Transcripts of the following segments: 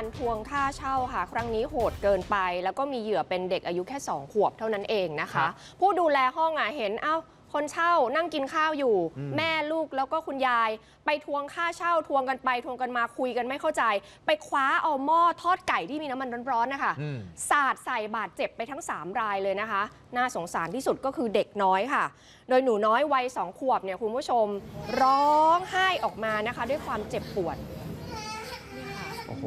การทวงค่าเช่าค่ะ ครั้งนี้โหดเกินไป แล้วก็มีเหยื่อเป็นเด็กอายุแค่ 2 ขวบเท่านั้นเองนะครัคะบผู้ดูแลห้องอะเห็นเอ้าคนเช่านั่งกินข้าวอยู่อืมแม่ลูกแล้วก็คุณยาย ไปทวงค่าเช่าทวงกันไป ทวงกันมาคุยกันไม่เข้าใจ ไปคว้าเอาหม้อทอดไก่ที่มีน้ำมันร้อนๆนะคะอืมสาดใส่บาดเจ็บไปทั้ง 3 รายเลยนะคะ น่าสงสารที่สุดก็คือเด็กน้อยค่ะ โดยหนูน้อยวัย2ขวบเนี่ยคุณผู้ชม ร้องไห้ออกมานะคะ ด้วยความเจ็บปวดนี่ค่ะ โอ้โห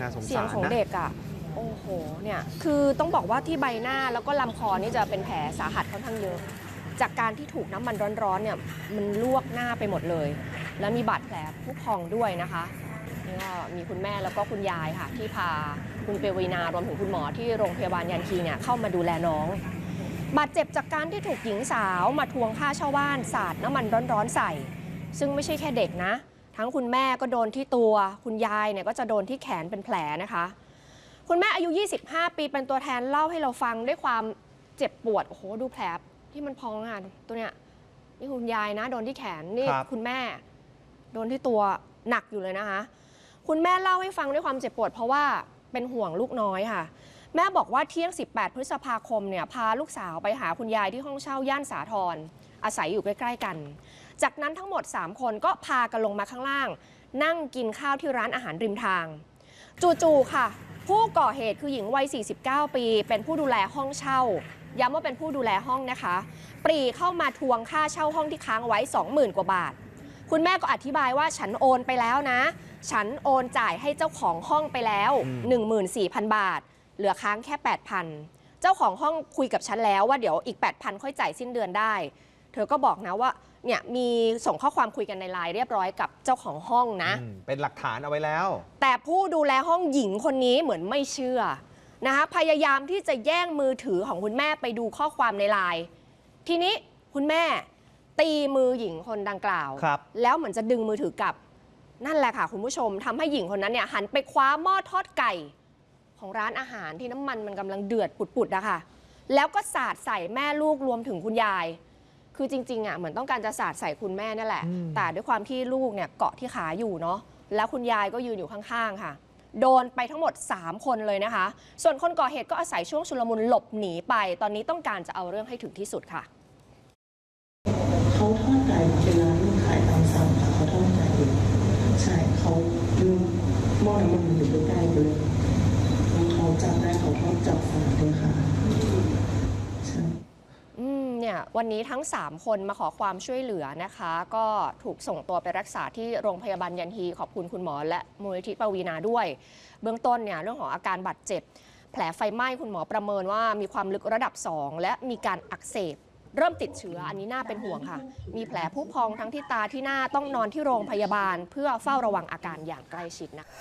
น่าสงเสียงของเด็กอะ่ะโอ้โห เนี่ย คือต้องบอกว่าที่ใบหน้าแล้วก็ลำคอนี่จะเป็นแผลสาหัสค่อนข้างเยอะ จากการที่ถูกน้ำมันร้อนๆ เนี่ย มันลวกหน้าไปหมดเลย แล้วมีบาดแผลผู้พองด้วยนะคะนี่ก็มีคุณแม่แล้วก็คุณยายค่ะ ที่พาคุณเปวีนารวมถึงคุณหมอที่โรงพยาบาลยันทีเนี่ยเข้ามาดูแลน้อง บาดเจ็บจากการที่ถูกหญิงสาวมาทวงค่าเช่าบ้านสาดน้ำมันร้อนๆใส่ ซึ่งไม่ใช่แค่เด็กนะ ทั้งคุณแม่ก็โดนที่ตัว คุณยายเนี่ยก็จะโดนที่แขนเป็นแผลนะคะ คุณแม่อายุ 25 ปีเป็นตัวแทนเล่าให้เราฟังด้วยความเจ็บปวดโอ้โหดูแผลที่มันพองอะตัวเนี้ยนี่คุณยายนะ โดนที่แขนนี่ครับ คุณแม่ โดนที่ตัวหนักอยู่เลยนะคะ คุณแม่เล่าให้ฟังด้วยความเจ็บปวด เพราะว่าเป็นห่วงลูกน้อยค่ะ แม่บอกว่าเที่ยง 18 พฤษภาคมเนี่ยพาลูกสาวไปหาคุณยายที่ห้องเช่าย่านสาทร อาศัยอยู่ใกล้ๆกัน จากนั้นทั้งหมด 3 คนก็พากันลงมาข้างล่าง นั่งกินข้าวที่ร้านอาหารริมทาง จู่ๆค่ะ ผู้ก่อเหตุคือหญิงวัย 49 ปี เป็นผู้ดูแลห้องเช่า ย้ำว่าเป็นผู้ดูแลห้องนะคะ ปรีเข้ามาทวงค่าเช่าห้องที่ค้างไว้ 20,000 กว่าบาท คุณแม่ก็อธิบายว่าฉันโอนไปแล้วนะ ฉันโอนจ่ายให้เจ้าของห้องไปแล้วอืม14,000 บาท เหลือค้างแค่ 8,000เจ้าของห้องคุยกับฉันแล้วว่าเดี๋ยวอีก 8,000 ค่อยจ่ายสิ้นเดือนได้เธอก็บอกนะว่าเนี่ยมีส่งข้อความคุยกันในไลน์เรียบร้อยกับเจ้าของห้องนะอืมเป็นหลักฐานเอาไว้แล้ว แต่ผู้ดูแลห้องหญิงคนนี้เหมือนไม่เชื่อนะคะพยายามที่จะแย่งมือถือของคุณแม่ไปดูข้อความในไลน์ทีนี้คุณแม่ตีมือหญิงคนดังกล่าวครับแล้วเหมือนจะดึงมือถือกลับ นั่นแหละค่ะคุณผู้ชมทำให้หญิงคนนั้นเนี่ยหันไปคว้าหม้อทอดไก่ ของร้านอาหารที่น้ำมันมันกำลังเดือดปุดๆนะคะแล้วก็สาดใส่แม่ลูกรวมถึงคุณยาย คือจริงๆอะเหมือนต้องการจะสาดใส่คุณแม่นั่นแหละ อืม แต่ด้วยความที่ลูกเนี่ยเกาะที่ขาอยู่เนาะแล้วคุณยายก็ยืนอยู่ข้างๆค่ะ โดนไปทั้งหมด 3 คนเลยนะคะ ส่วนคนก่อเหตุก็อาศัยช่วงชุลมุนหลบหนีไป ตอนนี้ต้องการจะเอาเรื่องให้ถึงที่สุดค่ะ เขาทอดไก่เป็นร้านขายตามสั่งค่ะเขาทอดไก่เองใช่เขาลืมหม้อน้ำมันอยู่ใกล้ๆเลยแล้วเขาจับได้เขาก็จับฝาเลยค่ะใช่อืมเนี่ย วันนี้ทั้ง 3 คนมาขอความช่วยเหลือนะคะ ก็ถูกส่งตัวไปรักษาที่โรงพยาบาลยันฮีขอบคุณคุณหมอและมูลนิธิปวีนาด้วย เบื้องต้นเนี่ยเรื่องของอาการบาดเจ็บ แผลไฟไหม้คุณหมอประเมินว่ามีความลึกระดับ 2 และมีการอักเสบเริ่มติดเชื้ออันนี้น่าเป็นห่วงค่ะ มีแผลผู้พองทั้งที่ตาที่หน้าต้องนอนที่โรงพยาบาล เพื่อเฝ้าระวังอาการอย่างใกล้ชิดนะคะ